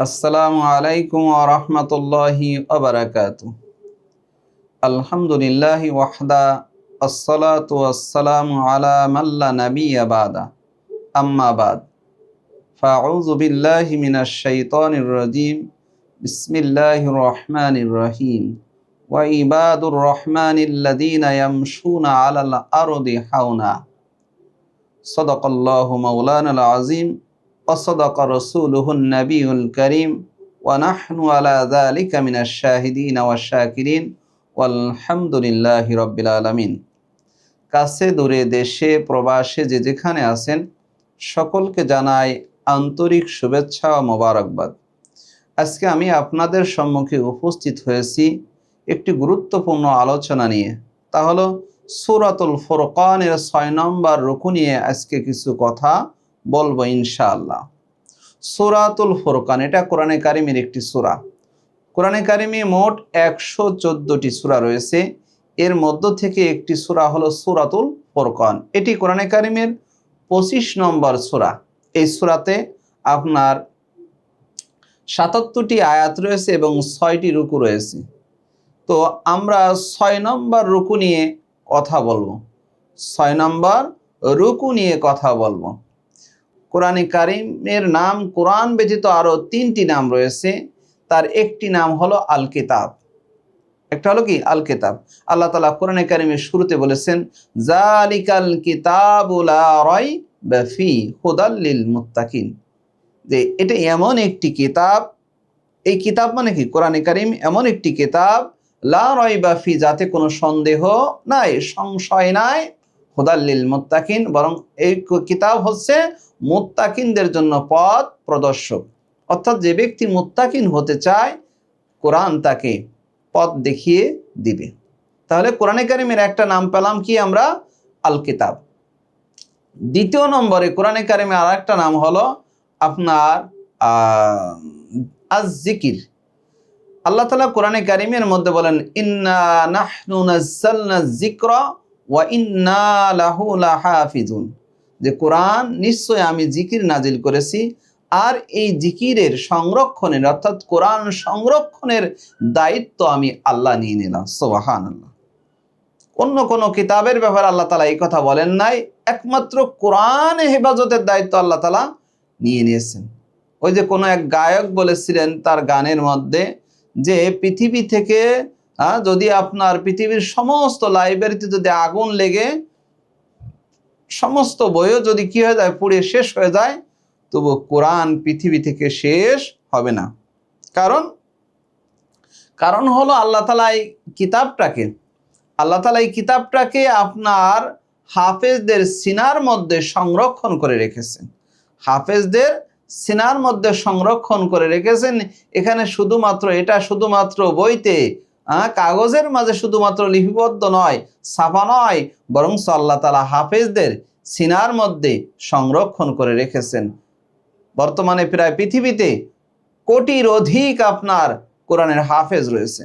আসসালামু আলাইকুম রহমতুল্লাহি আবরাকাত আলহামদুলিল্লাহ ওয়াহদা, আসসালাতু আসসালামু আলা মাল্লা নাবিয়্যা বাদা। আম্মা বাদ। ফাউযু বিল্লাহি মিনাশ শাইতানির রাজীম। বিসমিল্লাহির রহমানির রহিম। ওয়া ইবাদুর রহমানিল্লাযীনা ইয়ামশুনা আলাল আরদি হাওনা। সাদাকাল্লাহু মাওলানাল আযীম। وصدق رسوله النبي الكريم ونحن على ذلك من الشاهدين والشاكرين والحمد لله رب العالمين কাছে দূরে দেশে প্রবাসে যে যেখানে আছেন সকলকে জানাই আন্তরিক শুভেচ্ছা ও মোবারকবাদ আজকে আমি আপনাদের সম্মুখে উপস্থিত হয়েছি একটি গুরুত্বপূর্ণ আলোচনা নিয়ে তা হলো সুরাতুল ফোরকানের ছয় নম্বর রুকু নিয়ে আজকে কিছু কথা বলব ইনশাআল্লাহ। সুরাতুল ফোরকান, এটা কোরআনে কারিমের একটি সুরা। কোরআনে কারিমে মোট একশো চোদ্দটি সুরা রয়েছে। এর মধ্য থেকে একটি সুরা হলো সুরাতুল ফোরকান। এটি কোরআনে কারিমের পঁচিশ নম্বর সুরা। এই সুরাতে আপনার সাতাত্তরটি আয়াত রয়েছে এবং ছয়টি রুকু রয়েছে। তো আমরা ছয় নম্বর রুকু নিয়ে কথা বলব। ছয় নম্বর রুকু নিয়ে কথা বলব। কোরআনে কারিমের নাম, কোরআন ব্যতীত আরও তিনটি নাম রয়েছে। তার একটি নাম হলো আল কিতাব একটা হলো কি? আল কিতাব আল্লাহ তালা কোরআনে কারিমের শুরুতে বলেছেন, জালিকাল কিতাবুলাই বাফি হুদাল্লিল মুত্তাকিন। যে এটা এমন একটি কিতাব, এই কিতাব মানে কি? কোরআনে কারিম এমন একটি কিতাব, লা রয় বাফি যাতে কোনো সন্দেহ নাই, সংশয় নাই হুদাল্লিল মুত্তাকিন। বরং এই কিতাব হচ্ছে মুত্তাকিনদের জন্য পথ প্রদর্শক। অর্থাৎ যে ব্যক্তি মুত্তাকিন হতে চায়, কোরআন তাকে পথ দেখিয়ে দিবে। তাহলে কোরআনে কারিমের একটা নাম পেলাম কি আমরা? আল কিতাব দ্বিতীয় নম্বরে কোরআনে কারিমে আর একটা নাম হলো আপনার আজ জিকির আল্লাহ তালা কোরআনে কারিমের মধ্যে বলেন, ইন্না যিকরা ওয়া ইন্না লাহু লাহাফিজুন। যে কোরআন নিশ্চয় আমি জিকির নাজিল করেছি, আর এই জিকিরের সংরক্ষণের অর্থাৎ কোরআন সংরক্ষণের দায়িত্ব আমি আল্লাহ নিয়ে নিলাম সোবাহান আল্লাহ অন্য কোনো কিতাবের ব্যাপারে আল্লাহ তালা এই কথা বলেন নাই, একমাত্র কোরআন হেফাজতের দায়িত্ব আল্লাহ তালা নিয়ে নিয়েছেন। ওই যে কোনো এক গায়ক বলেছিলেন তার গানের মধ্যে যে, পৃথিবী থেকে যদি আপনার পৃথিবীর সমস্ত লাইব্রেরিতে যদি আগুন লেগে সমস্ত বইও যদি কি হয়ে যায়, পুড়ে শেষ হয়ে যায় তবু কোরআন পৃথিবী থেকে শেষ হবে না। কারণ? কারণ হলো আল্লাহ তালা এই কিতাবটাকে, আল্লাহ তালা এই কিতাবটাকে আপনার হাফেজদের সিনার মধ্যে সংরক্ষণ করে রেখেছেন। হাফেজদের সিনার মধ্যে সংরক্ষণ করে রেখেছেন। এখানে শুধুমাত্র, এটা শুধুমাত্র বইতে কাগজের মাঝে শুধুমাত্র লিপিবদ্ধ নয়, ছাপা নয় বরং আল্লাহ তালা হাফেজদের সিনার মধ্যে সংরক্ষণ করে রেখেছেন। বর্তমানে প্রায় পৃথিবীতে কোটির অধিক আপনার কোরআনের হাফেজ রয়েছে।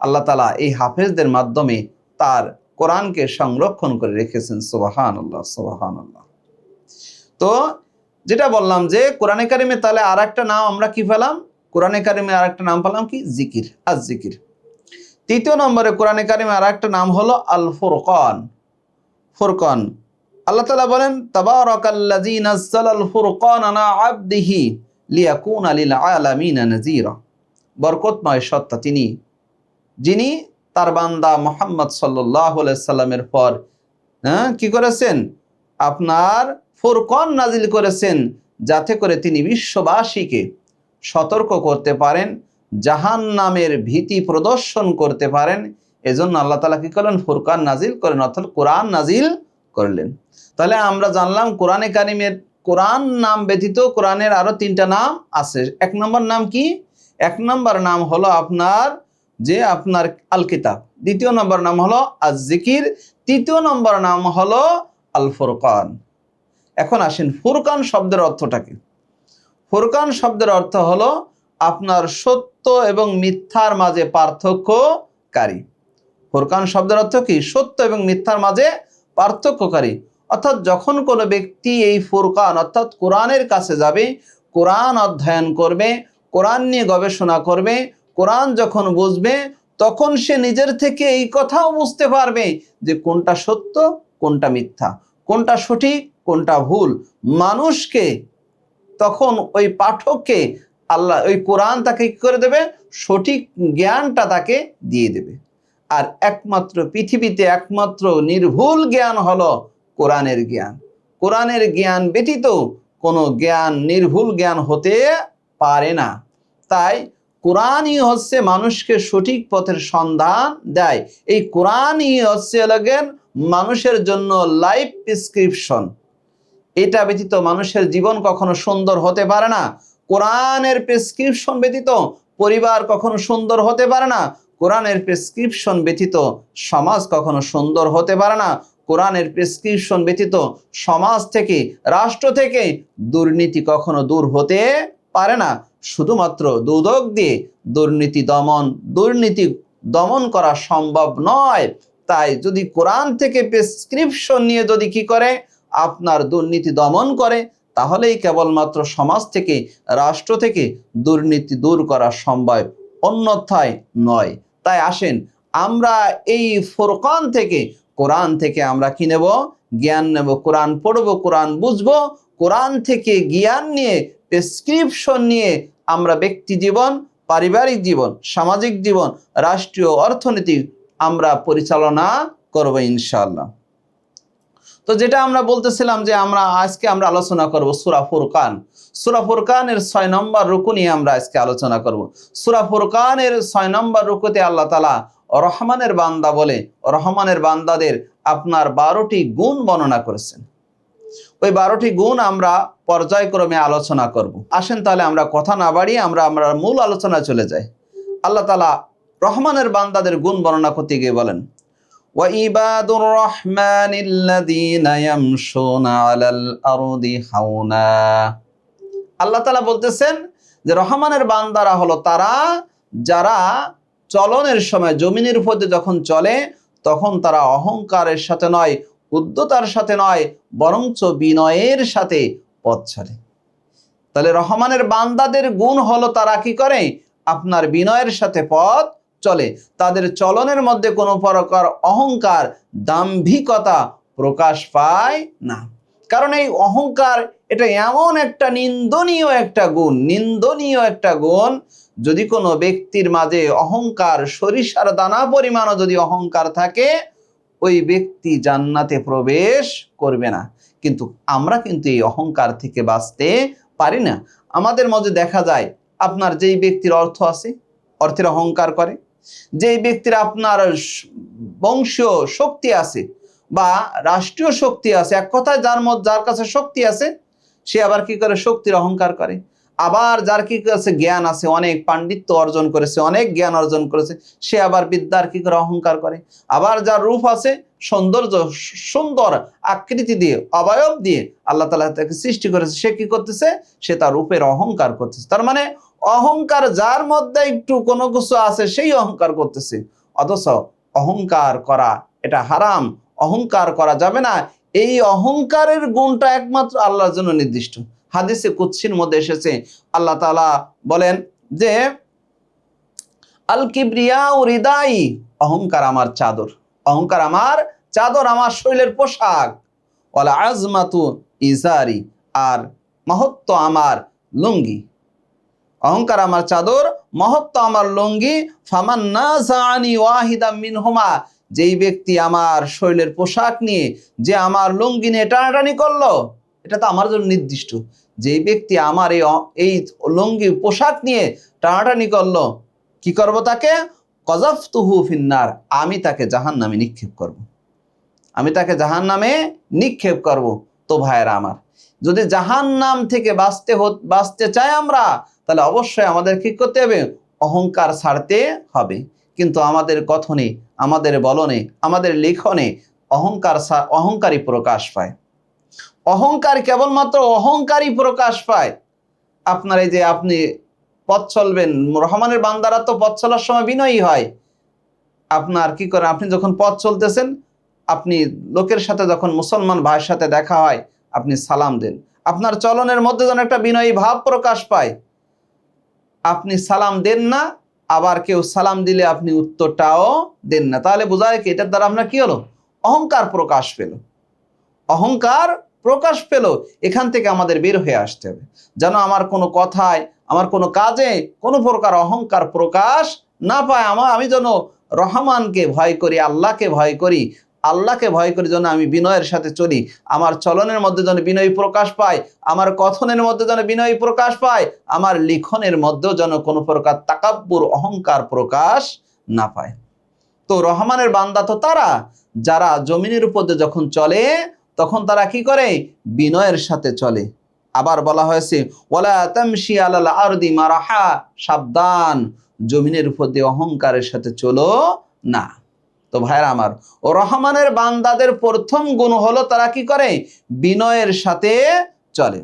আল্লাহ তালা এই হাফেজদের মাধ্যমে তার কোরআনকে সংরক্ষণ করে রেখেছেন। সোবাহান আল্লাহ সোবাহান আল্লাহ তো যেটা বললাম যে কোরআনে কারিমে তাহলে আর একটা নাম আমরা কি পেলাম? কোরআনে কারিমে আর একটা নাম পেলাম কি? জিকির, আজ জিকির। তৃতীয় নম্বরে কোরআনে কারিমে আর একটা নাম হলো আল ফুরকান। ফুরকান আল্লাহ তালা বলেন তাবারাকাল্লাযী নাযালাল ফুরকান আলা আবদিহি লিয়াকুনা লিল আলামিনা নাযীরা। বরকতময় সত্তা তিনি, যিনি তার বান্দা মোহাম্মদ আলাইহি সাল্লামের পর হ্যাঁ কি করেছেন? আপনার ফুরকন নাজিল করেছেন, যাতে করে তিনি বিশ্ববাসীকে সতর্ক করতে পারেন জাহান নামের ভীতি প্রদর্শন করতে পারেন। এজন্য আল্লাহ তালা কি করলেন? ফুরকান নাজিল করেন অর্থাৎ কোরআন নাজিল করলেন। তাহলে আমরা জানলাম কোরআনে কারিমের, কোরআন নাম ব্যতীত কোরআনের আরও তিনটা নাম আছে। এক নম্বর নাম কি? এক নম্বর নাম হলো আপনার যে আপনার আল কিতাব দ্বিতীয় নম্বর নাম হলো আজ জিকির তৃতীয় নম্বর নাম হলো আল ফুরকান এখন আসেন ফুরকান শব্দের অর্থটা কি? ফুরকান শব্দের অর্থ হলো আপনার সত্য এবং মিথ্যার মাঝে পার্থক্যকারী। ফোরকান শব্দের অর্থ কি? সত্য এবং মিথ্যার মাঝে পার্থক্যকারী। অর্থাৎ যখন কোনো ব্যক্তি এই ফোরকান, অর্থাৎ কোরআনের কাছে যাবে, কোরআন অধ্যয়ন করবে, কোরআন নিয়ে গবেষণা করবে, কোরআন যখন বুঝবে, তখন সে নিজের থেকে এই কথাও বুঝতে পারবে যে কোনটা সত্য, কোনটা মিথ্যা, কোনটা সঠিক, কোনটা ভুল। মানুষকে তখন ওই পাঠককে আল্লাহ ওই কোরআন তাকে কি করে দেবে? সঠিক জ্ঞানটা তাকে দিয়ে দেবে। আর একমাত্র পৃথিবীতে একমাত্র নির্ভুল জ্ঞান হলো কোরআনের জ্ঞান। কোরআনের জ্ঞান ব্যতীত কোনো জ্ঞান, নির্ভুল জ্ঞান হতে পারে না। তাই কোরআনই হচ্ছে মানুষকে সঠিক পথের সন্ধান দেয়। এই কোরআনই হচ্ছে লাগেন মানুষের জন্য লাইফ প্রেসক্রিপশন এটা ব্যতীত মানুষের জীবন কখনো সুন্দর হতে পারে না। কোরআনের প্রেসক্রিপশন ব্যতীত পরিবার কখনো সুন্দর হতে পারে না। কোরআনের প্রেসক্রিপশন ব্যতীত সমাজ কখনো সুন্দর হতে পারে না। কোরআনের প্রেসক্রিপশন ব্যতীত সমাজ থেকে, রাষ্ট্র থেকে দুর্নীতি কখনো দূর হতে পারে না। শুধুমাত্র দুদক দিয়ে দুর্নীতি দমন দুর্নীতি দমন করা সম্ভব নয়। তাই যদি কোরআন থেকে প্রেসক্রিপশন নিয়ে যদি কি করে? আপনার দুর্নীতি দমন করে তাহলেই কেবলমাত্র সমাজ থেকে, রাষ্ট্র থেকে দুর্নীতি দূর করা সম্ভব, অন্যথায় নয়। তাই আসেন, আমরা এই ফোরকান থেকে, কোরআন থেকে আমরা কি নেব? জ্ঞান নেব, কোরআন পড়ব, কোরআন বুঝব, কোরআন থেকে জ্ঞান নিয়ে প্রেসক্রিপশন নিয়ে আমরা ব্যক্তি জীবন, পারিবারিক জীবন, সামাজিক জীবন, রাষ্ট্রীয় অর্থনীতি আমরা পরিচালনা করব ইনশাআল্লাহ। তো যেটা আমরা বলতেছিলাম যে আমরা আজকে আমরা আলোচনা করব সুরা ফুরকান। সুরা ফুরকানের ছয় নম্বর রুকু নিয়ে আমরা আজকে আলোচনা করব। সুরা ফুরকানের ছয় নম্বর রুকুতে আল্লাহ তালা রহমানের বান্দা বলে, রহমানের বান্দাদের আপনার বারোটি গুণ বর্ণনা করেছেন। ওই বারোটি গুণ আমরা পর্যায়ক্রমে আলোচনা করব। আসেন তাহলে আমরা কথা না বাড়িয়ে আমরা আমরা মূল আলোচনা চলে যাই। আল্লাহ তালা রহমানের বান্দাদের গুণ বর্ণনা করতে গিয়ে বলেন وعباد الرحمن الذين يمشون على الأرض حونا আল্লাহ তালা বলতেছেন যে রহমানের বান্দারা হলো তারা যারা চলনের সময় জমিনের উপর দিয়ে যখন চলে তখন তারা অহংকারের সাথে নয় উদ্যতার সাথে নয় বরঞ্চ বিনয়ের সাথে পথ চলে তাহলে রহমানের বান্দাদের গুণ হলো তারা কি করে আপনার বিনয়ের সাথে পথ চলে। তাদের চলনের মধ্যে কোনো প্রকার অহংকার, দাম্ভিকতা প্রকাশ পায় না। কারণ এই অহংকার, এটা এমন একটা নিন্দনীয় একটা গুণ, নিন্দনীয় একটা গুণ, যদি কোনো ব্যক্তির মাঝে অহংকার, সরিষার দানা পরিমাণও যদি অহংকার থাকে, ওই ব্যক্তি জান্নাতে প্রবেশ করবে না। কিন্তু আমরা কিন্তু এই অহংকার থেকে বাঁচতে পারি না। আমাদের মধ্যে দেখা যায়, আপনার যেই ব্যক্তির অর্থ আছে, অর্থের অহংকার করে যেই ব্যক্তির আপনার বংশীয় শক্তি আছে বা রাষ্ট্রীয় শক্তি আছে, এক কথায় যার মধ্যে যার কাছে শক্তি আছে, সে আবার কি করে? শক্তির অহংকার করে। আবার যার কি কাছে জ্ঞান আছে, অনেক পাণ্ডিত্য অর্জন করেছে, অনেক জ্ঞান অর্জন করেছে, সে আবার বিদ্যার কি করে? অহংকার করে। আবার যার রূপ আছে, সৌন্দর্য, সুন্দর আকৃতি দিয়ে, অবয়ব দিয়ে আল্লাহ তালা তাকে সৃষ্টি করেছে, সে কি করতেছে? সে তার রূপের অহংকার করতেছে। তার মানে অহংকার যার মধ্যে একটু কোনো কিছু আছে, সেই অহংকার করতেছে। অথচ অহংকার করা, এটা হারাম। অহংকার করা যাবে না। এই অহংকারের গুণটা একমাত্র আল্লাহর জন্য নির্দিষ্ট। হাদিসে কুৎসির মধ্যে এসেছে, আল্লাহ তালা বলেন যে, আল কিবরিয়া ও হৃদাই অহংকার আমার চাদর। অহংকার আমার চাদর আমার শরীরের পোশাক। আজমাতু ইজারি, আর মহত্ব আমার লুঙ্গি। অহংকার আমার চাদর, মহত্ব আমার লুঙ্গি, ফামান জানি ওয়াহিদা মিনহুমা, যেই ব্যক্তি আমার শরীরের পোশাক নিয়ে যে আমার লুঙ্গি নিয়ে টানাটানি করল, এটা তো আমার জন্য নির্দিষ্ট। যেই ব্যক্তি আমার এই এই লুঙ্গি পোশাক নিয়ে টানাটানি করল, কি করব তাকে? কজফ তুহু ফিন্নার, আমি তাকে জাহান নামে নিক্ষেপ করব। আমি তাকে জাহান নামে নিক্ষেপ করব, তো ভাইয়েরা আমার। যদি জাহান নাম থেকে বাঁচতে বাঁচতে চাই আমরা তাহলে অবশ্যই আমাদের কি করতে হবে? অহংকার ছাড়তে হবে। কিন্তু আমাদের কথনে, আমাদের বলনে, আমাদের লিখনে অহংকার অহংকারই প্রকাশ পায়। অহংকার কেবলমাত্র অহংকারই প্রকাশ পায়। আপনার এই যে আপনি পথ চলবেন, রহমানের বান্দারা তো পথ চলার সময় বিনয়ী হয়। আপনার কি করে আপনি যখন পথ চলতেছেন, আপনি লোকের সাথে যখন মুসলমান ভাইয়ের সাথে দেখা হয়, আপনি সালাম দেন। আপনার চলনের মধ্যে যেন একটা বিনয়ী ভাব প্রকাশ পায়। আপনি সালাম দেন না, আবার কেউ সালাম দিলে আপনি উত্তরটাও দেন না। তাহলে বোঝা যায় কি, এটার দ্বারা আপনার কি হলো? অহংকার প্রকাশ পেল। অহংকার প্রকাশ পেল, এখান থেকে আমাদের বের হয়ে আসতে হবে। যেন আমার কোনো কথায়, আমার কোনো কাজে কোনো প্রকার অহংকার প্রকাশ না পায়, আমার, আমি যেন রহমানকে ভয় করি, আল্লাহকে ভয় করি আল্লাহকে ভয় করে যেন আমি বিনয়ের সাথে চলি। আমার চলনের মধ্যে যেন বিনয় প্রকাশ পায় আমার কথনের মধ্যে যেন বিনয় প্রকাশ পায় আমার লিখনের মধ্যেও যেন কোনো প্রকার তাকাব্বুর অহংকার প্রকাশ না পায়। তো রহমানের বান্দা তো তারা, যারা জমিনের উপর দিয়ে যখন চলে, তখন তারা কি করে? বিনয়ের সাথে চলে। আবার বলা হয়েছে আলাল আরদি মারাহা, সাবধান, জমিনের উপর দিয়ে অহংকারের সাথে চলো না। তো ভাইরা আমার, ও রহমানের বান্দাদের প্রথম গুণ হলো তারা কি করে? বিনয়ের সাথে চলে।